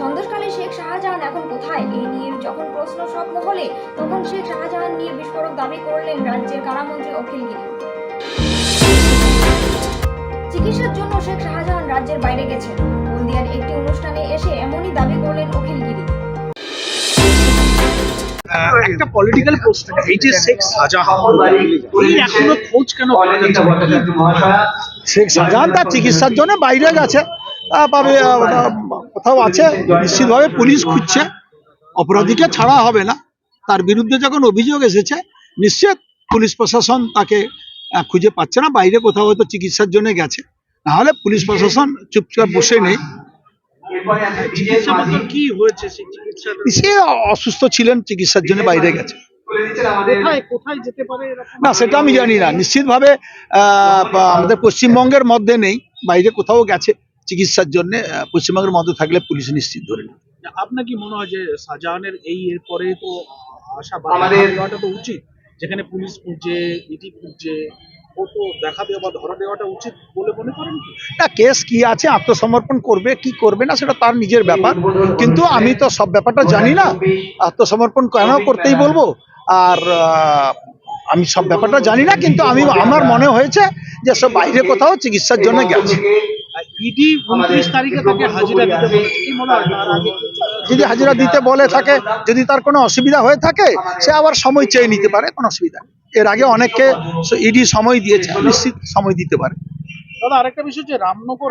সন্দেশকালে শেখ শাহজাহান এখন কোথায়? এই নিয়ে যখন প্রশ্ন সব মহলে তখন শেখ শাহজাহান নিয়ে বিস্ফোরক দাবি করলেন রাজ্যের কারামন্ত্রী অখিল গিরি। চিকিৎসার জন্য শেখ শাহজাহান রাজ্যের বাইরে গেছেন। হলদিয়ার একটি অনুষ্ঠানে এসে এমনই দাবি করলেন অখিল গিরি। একটা পলিটিক্যাল পোস্ট এই যে শেখ শাহজাহান এই এখনও খোঁজ কেন? শেখ শাহজাহান তার চিকিৎসার জন্য বাইরে গেছে। আহ, পাবে আহ, ওটা কোথাও আছে নিশ্চিতভাবে পুলিশ খুঁজছে। অপরাধীকে ছাড়া হবে না। তার বিরুদ্ধে যখন অভিযোগ এসেছে নিশ্চিত পুলিশ প্রশাসন তাকে খুঁজে পাচ্ছে না বাইরে কোথাও হয়তো চিকিৎসার জন্য গেছে। নাহলে পুলিশ প্রশাসন চুপচাপ বসে নেই। সে অসুস্থ ছিলেন চিকিৎসার জন্য বাইরে গেছে। কোথায় কোথায় যেতে পারে না সেটা আমি জানি না। নিশ্চিতভাবে আহ, আমাদের পশ্চিমবঙ্গের মধ্যে নেই বাইরে কোথাও গেছে। চিকিৎসার জন্য পশ্চিমবঙ্গের মধ্যে থাকলে পুলিশ নিশ্চিত ধরে নেবে। আপনার কি মনে হয় যে শাহজাহানের এই এর পরে তো আশা আমাদের দেওয়াটা তো উচিত? যেখানে পুলিশ খুঁজছে ইডি খুঁজছে ও দেখা দেওয়া বা ধরা দেওয়াটা উচিত বলে মনে করেন না কেস কি আছে আত্মসমর্পণ করবে কি করবে না সেটা তার নিজের ব্যাপার। কিন্তু আমি তো সব ব্যাপারটা জানি না। আত্মসমর্পণ কেন করতেই বলব? আর আমি সব ব্যাপারটা জানি না কিন্তু আমি আমার মনে হয়েছে যে সব বাইরে কোথাও চিকিৎসার জন্য গেছে। ইডি উনত্রিশ তারিখে তাকে হাজিরা দিতে বলেছে কি মনে হয়? যদি হাজিরা দিতে বলে থাকে যদি তার কোনো অসুবিধা হয়ে থাকে সে আবার সময় চেয়ে নিতে পারে কোনো অসুবিধা এর আগে অনেককে ইডি সময় দিয়েছে নিশ্চিত সময় দিতে পারে। দাদা আরেকটা বিষয় যে রামনগর